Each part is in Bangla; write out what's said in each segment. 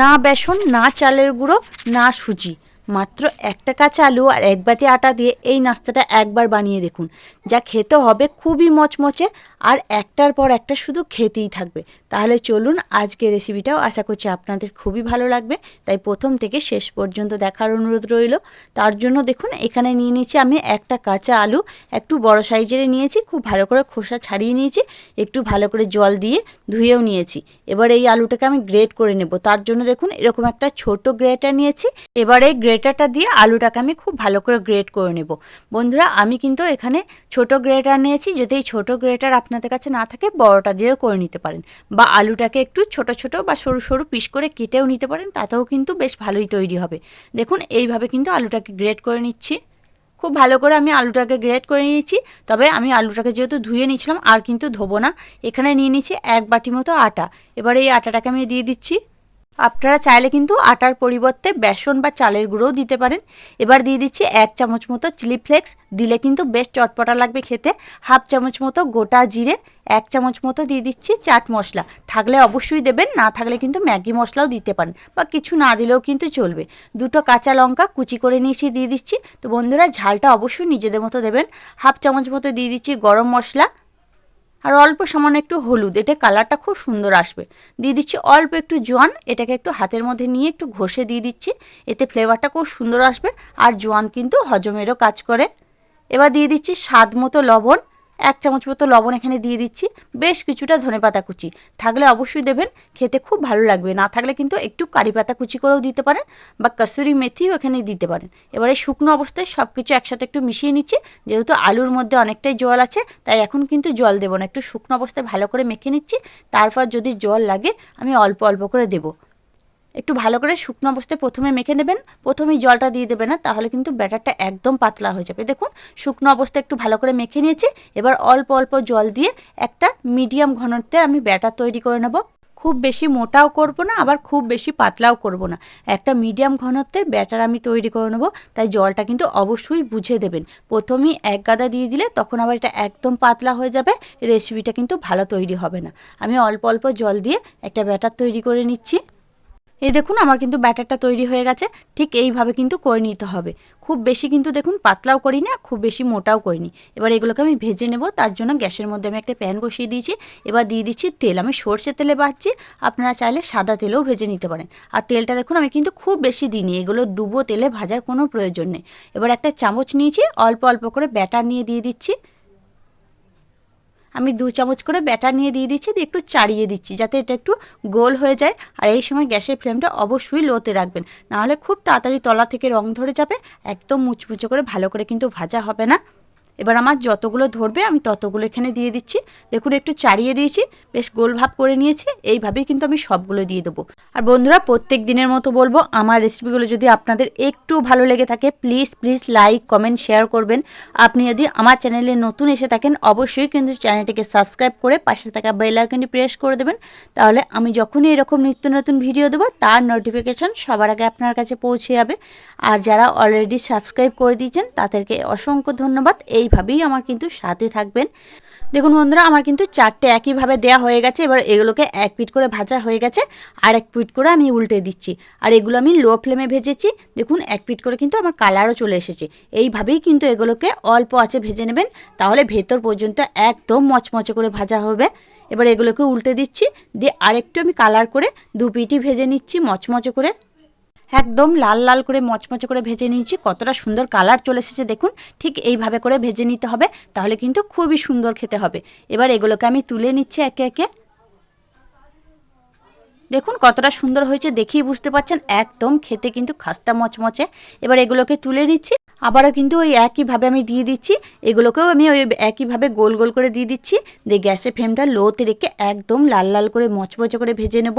না বেসন না চালের গুঁড়ো না সুজি। মাত্র একটা কাঁচা আলু আর এক বাটি আটা দিয়ে এই নাস্তাটা একবার বানিয়ে দেখুন। যা খেতে হবে খুবই মচমচে আর একটার পর একটা শুধু খেতেই থাকবে। তাহলে চলুন আজকের রেসিপিটাও আশা করছি আপনাদের খুবই ভালো লাগবে। তাই প্রথম থেকে শেষ পর্যন্ত দেখার অনুরোধ রইল। তার জন্য দেখুন, এখানে নিয়ে নিয়েছি আমি একটা কাঁচা আলু, একটু বড় সাইজের নিয়েছি, খুব ভালো করে খোসা ছাড়িয়ে নিয়েছি, একটু ভালো করে জল দিয়ে ধুয়েও নিয়েছি। এবার এই আলুটাকে আমি গ্রেট করে নেব। তার জন্য দেখুন, এরকম একটা ছোট গ্রেটার নিয়েছি। এবার এই গ্রেটারটা দিয়ে আলুটাকে আমি খুব ভালো করে গ্রেট করে নেব। বন্ধুরা, আমি কিন্তু এখানে ছোট গ্রেটার নিয়েছি, যদি এই ছোটো গ্রেটার আপনাদের কাছে না থাকে, বড়টা দিয়েও করে নিতে পারেন বা আলুটাকে একটু ছোট ছোট বা সরু সরু পিস করে কেটেও নিতে পারেন, তাতেও কিন্তু বেশ ভালোই তৈরি হবে। দেখুন, এইভাবে কিন্তু আলুটাকে গ্রেট করে নিচ্ছি। খুব ভালো করে আমি আলুটাকে গ্রেট করে নিয়েছি, তবে আমি আলুটাকে যেহেতু ধুয়ে নিয়েছিলাম, আর কিন্তু ধোবো না। এখানে নিয়ে নিচ্ছি এক বাটি মতো আটা। এবার এই আটাটাকে আমি দিয়ে দিচ্ছি। আপনারা চাইলে কিন্তু আটার পরিবর্তে বেসন বা চালের গুঁড়োও দিতে পারেন। এবার দিয়ে দিচ্ছি এক চামচ মতো চিলি ফ্লেক্স। দিলে কিন্তু বেশ চটপটা লাগবে খেতে। হাফ চামচ মতো গোটা জিরে, এক চামচ মতো দিয়ে দিচ্ছি চাট মশলা। থাকলে অবশ্যই দেবেন, না থাকলে কিন্তু ম্যাগি মশলাও দিতে পারেন বা কিছু না দিলেও কিন্তু চলবে। দুটো কাঁচা লঙ্কা কুচি করে নিয়েছি, দিয়ে দিচ্ছি। তো বন্ধুরা, ঝালটা অবশ্যই নিজেদের মতো দেবেন। হাফ চামচ মতো দিয়ে দিচ্ছি গরম মশলা। আর অল্প সামান্য একটু হলুদ, এটা কালারটা খুব সুন্দর আসবে। দিয়ে দিচ্ছি অল্প একটু জোয়ান, এটাকে একটু হাতের মধ্যে নিয়ে একটু ঘষে দিয়ে দিচ্ছি, এতে ফ্লেভারটা খুব সুন্দর আসবে। আর জোয়ান কিন্তু হজমেরও কাজ করে। এবার দিয়ে দিচ্ছি স্বাদ মতো লবণ এক চামচ মতো লবণ এখানে দিয়ে দিচ্ছি। বেশ কিছুটা ধনে পাতা কুচি। থাকলে অবশ্যই দেবেন, খেতে খুব ভালো লাগবে। না থাকলে কিন্তু একটু কারি পাতা কুচি করেও দিতে পারেন বা কসুরি মেথিও এখানে দিতে পারেন। এবারে শুকনো অবস্থায় সব কিছু একসাথে একটু মিশিয়ে নিচ্ছি। যেহেতু আলুর মধ্যে অনেকটাই জল আছে, তাই এখন কিন্তু জল দেবো না। একটু শুকনো অবস্থায় ভালো করে মেখে নিচ্ছি। তারপর যদি জল লাগে, আমি অল্প অল্প করে দেবো। একটু ভালো করে শুকনো অবস্থায় প্রথমে মেখে নেবেন। প্রথমেই জলটা দিয়ে দেবে না, তাহলে কিন্তু ব্যাটারটা একদম পাতলা হয়ে যাবে। দেখুন, শুকনো অবস্থায় একটু ভালো করে মেখে নিয়েছি। এবার অল্প অল্প জল দিয়ে একটা মিডিয়াম ঘনত্বের আমি ব্যাটার তৈরি করে নেব। খুব বেশি মোটাও করব না, আবার খুব বেশি পাতলাও করব না। একটা মিডিয়াম ঘনত্বের ব্যাটার আমি তৈরি করে নেব, তাই জলটা কিন্তু অবশ্যই বুঝে দেবেন। প্রথমেই এক গাদা দিয়ে দিলে তখন আবার এটা একদম পাতলা হয়ে যাবে, রেসিপিটা কিন্তু ভালো তৈরি হবে না। আমি অল্প অল্প জল দিয়ে একটা ব্যাটার তৈরি করে নিচ্ছি। এই দেখুন, আমার কিন্তু ব্যাটারটা তৈরি হয়ে গেছে। ঠিক এইভাবে কিন্তু করে নিতে হবে। খুব বেশি কিন্তু দেখুন, পাতলাও করি না, খুব বেশি মোটাও করিনি এবার এগুলোকে আমি ভেজে নেব, তার জন্য গ্যাসের মধ্যে আমি একটা প্যান বসিয়ে দিয়েছি। এবার দিয়ে দিচ্ছি তেল, আমি সর্ষে তেলে বাচ্ছি আপনারা চাইলে সাদা তেলেও ভেজে নিতে পারেন। আর তেলটা দেখুন, আমি কিন্তু খুব বেশি দিইনি, এগুলো ডুবো তেলে ভাজার কোনো প্রয়োজন নেই। এবার একটা চামচ নিয়েছি, অল্প অল্প করে ব্যাটার নিয়ে দিয়ে দিচ্ছি। আমি দু চামচ করে ব্যাটার নিয়ে দিয়ে দিচ্ছি, দিয়ে একটু চাড়িয়ে দিচ্ছি যাতে এটা একটু গোল হয়ে যায়। আর এই সময় গ্যাসের ফ্লেমটা অবশ্যই লোতে রাখবেন। নাহলে খুব তাড়াতাড়ি তলা থেকে রং ধরে যাবে, একদম মুচমুচে করে ভালো করে কিন্তু ভাজা হবে না। এবার আমার যতগুলো ধরবে, আমি ততগুলো এখানে দিয়ে দিচ্ছি। দেখুন, একটু চাড়িয়ে দিয়েছি, বেশ গোল ভাব করে নিয়েছি, এইভাবেই কিন্তু আমি সবগুলো দিয়ে দেবো। আর বন্ধুরা, প্রত্যেক দিনের মতো বলব, আমার রেসিপিগুলো যদি আপনাদের একটু ভালো লেগে থাকে please please like comment share করবেন। আপনি যদি আমার চ্যানেলে নতুন এসে থাকেন, অবশ্যই কিন্তু চ্যানেলটিকে সাবস্ক্রাইব করে পাশে থাকা বেল প্রেস করে দেবেন। তাহলে আমি যখনই এরকম নিত্য নতুন ভিডিও দেবো, তার নোটিফিকেশান সবার আগে আপনার কাছে পৌঁছে যাবে। আর যারা অলরেডি সাবস্ক্রাইব করে দিয়েছেন, তাদেরকে অসংখ্য ধন্যবাদ। এইভাবেই আমার কিন্তু সাথে থাকবেন। দেখুন বন্ধুরা, আমার কিন্তু চারটে একইভাবে দেয়া হয়ে গেছে। এবার এগুলোকে এক পিট করে ভাজা হয়ে গেছে আর এক পিট করে আমি উল্টে দিচ্ছি। আর এগুলো আমি লো ফ্লেমে ভেজেছি। দেখুন, এক পিট করে কিন্তু আমার কালারও চলে এসেছে। এইভাবেই কিন্তু এগুলোকে অল্প আছে ভেজে নেবেন। তাহলে ভেতর পর্যন্ত একদম মচমচে করে ভাজা হবে। এবার এগুলোকে উল্টে দিচ্ছি। দিয়ে আরেকটু আমি কালার করে দু পিটি ভেজে নিচ্ছি মচমচে করে। একদম লাল লাল করে মচমচে করে ভেজে নিয়েছি। কতটা সুন্দর কালার চলে এসেছে দেখুন। ঠিক এইভাবে করে ভেজে নিতে হবে, তাহলে কিন্তু খুবই সুন্দর খেতে হবে। এবার এগুলোকে আমি তুলে নিচ্ছি একে একে। দেখুন, কতটা সুন্দর হয়েছে দেখেই বুঝতে পারছেন, একদম খেতে কিন্তু খাস্তা মচমচে। এবার এগুলোকে তুলে নিচ্ছি। আবারও কিন্তু ওই একইভাবে আমি দিয়ে দিচ্ছি। এগুলোকেও আমি ওই একইভাবে গোল গোল করে দিয়ে দিচ্ছি। দিয়ে গ্যাসের ফ্লেমটা লোতে রেখে একদম লাল লাল করে মচমচে করে ভেজে নেব।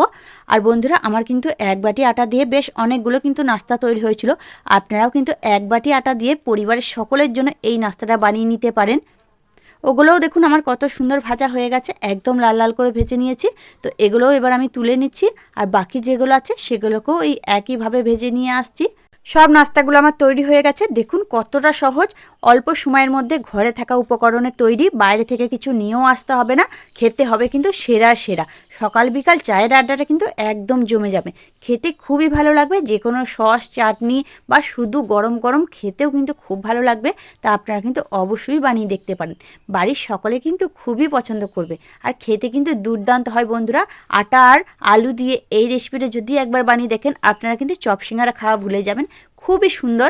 আর বন্ধুরা, আমার কিন্তু এক বাটি আটা দিয়ে বেশ অনেকগুলো কিন্তু নাস্তা তৈরি হয়েছিল। আপনারাও কিন্তু এক বাটি আটা দিয়ে পরিবারের সকলের জন্য এই নাস্তাটা বানিয়ে নিতে পারেন। ওগুলোও দেখুন আমার কত সুন্দর ভাজা হয়ে গেছে, একদম লাল লাল করে ভেজে নিয়েছি। তো এগুলোও এবার আমি তুলে নিচ্ছি, আর বাকি যেগুলো আছে সেগুলোকেও এই একইভাবে ভেজে নিয়ে আসছি। সব নাস্তাগুলো আমার তৈরি হয়ে গেছে, দেখুন কতটা সহজ। অল্প সময়ের মধ্যে ঘরে থাকা উপকরণে তৈরি, বাইরে থেকে কিছু নিয়েও আসতে হবে না, খেতে হবে কিন্তু সেরা সেরা। সকাল বিকাল চায়ের আড্ডাটা কিন্তু একদম জমে যাবে। খেতে খুবই ভালো লাগবে যে কোনো সস, চাটনি বা শুধু গরম গরম খেতেও কিন্তু খুব ভালো লাগবে, তা আপনারা কিন্তু অবশ্যই বানিয়ে দেখতে পারেন। বাড়ির সকলে কিন্তু খুবই পছন্দ করবে। আর খেতে কিন্তু দুর্দান্ত হয় বন্ধুরা। আটা আর আলু দিয়ে এই রেসিপিটা যদি একবার বানিয়ে দেখেন, আপনারা কিন্তু চপ সিঙ্গারা খাওয়া ভুলে যাবেন। খুবই সুন্দর